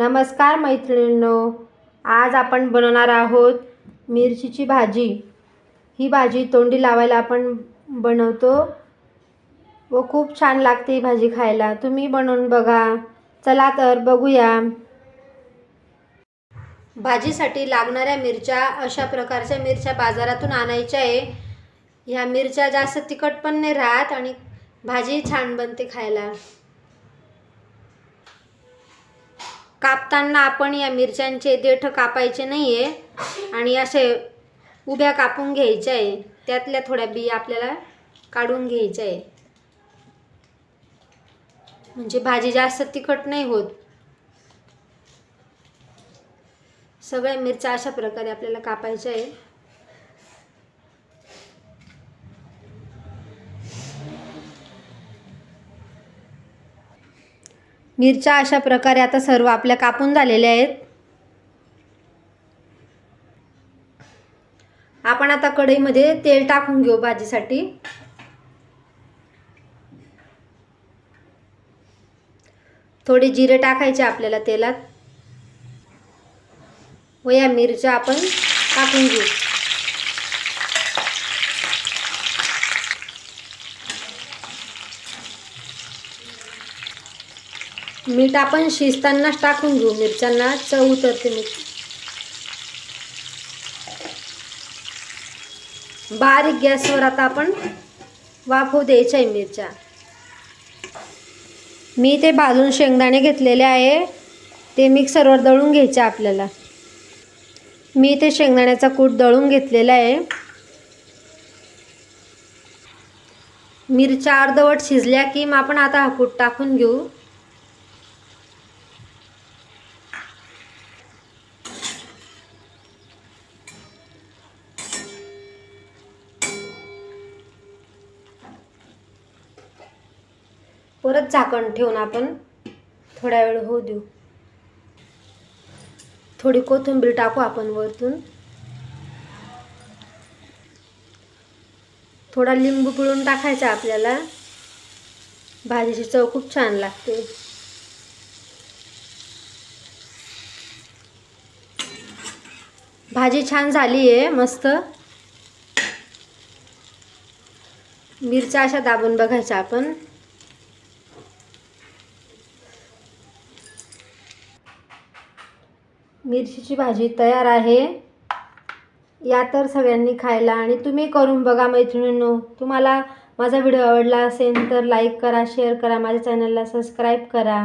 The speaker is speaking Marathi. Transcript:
नमस्कार मैत्रिणींनो आज आपण बनवणार आहोत मिरचीची भाजी. ही भाजी तोंडी लावायला आपण बनवतो व खूप छान लागते ही भाजी खायला. तुम्ही बनवून बघा. चला तर बघूया. भाजीसाठी लागणाऱ्या मिरच्या अशा प्रकारच्या मिरच्या बाजारातून आणायच्या आहे. ह्या मिरच्या जास्त तिखट पण नाही राहत आणि भाजी छान बनते खायला. कापताना आपण या मिरच्यांचे देठ कापायचे नाही आहे आणि असे उभ्या कापून घ्यायच्या आहे त्यातल्या थोड्या बिया आपल्याला काढून घ्यायच्या आहे म्हणजे भाजी जास्त तिखट नाही होत. सगळ्या मिरच्या अशा प्रकारे आपल्याला कापायच्या आहे मिरच्या अशा प्रकारे आता सर्व आपल्या कापून झालेल्या आहेत. आपण आता कढईमध्ये तेल टाकून घेऊ भाजीसाठी. थोडे जिरे टाकायचे आपल्याला तेलात. व या मिरच्या आपण टाकून घेऊ. मीठ आपण शिजतानाच टाकून घेऊ. मिरच्यांना चव उतरते मीठ. बारीक गॅसवर आता आपण वाफू द्यायच्या आहे मिरच्या. मी ते भाजून शेंगदाणे घेतलेले आहे. ते मिक्सरवर दळून घ्यायचे आपल्याला. मी ते शेंगदाण्याचा कूट दळून घेतलेला आहे. मिरच्या अर्धवट शिजल्या की मग आपण आता हा कूट टाकून घेऊ. परत झाकण ठेवून आपण थोड्या वेळ होऊ देऊ. थोडी कोथिंबीर टाकू आपण वरतून. थोडा लिंबू पिळून टाकायचा आपल्याला. भाजीची चव खूप छान लागते. भाजी छान झाली आहे मस्त. मिरच्या अशा दाबून बघायच्या आपण. मिरचीची भाजी तयार आहे. या तर सगळ्यांनी खायला आणि तुम्ही करून बघा मैत्रिणींनो. तुम्हाला माझा व्हिडिओ आवडला असेल तर लाईक करा शेअर करा माझ्या चॅनलला सबस्क्राईब करा.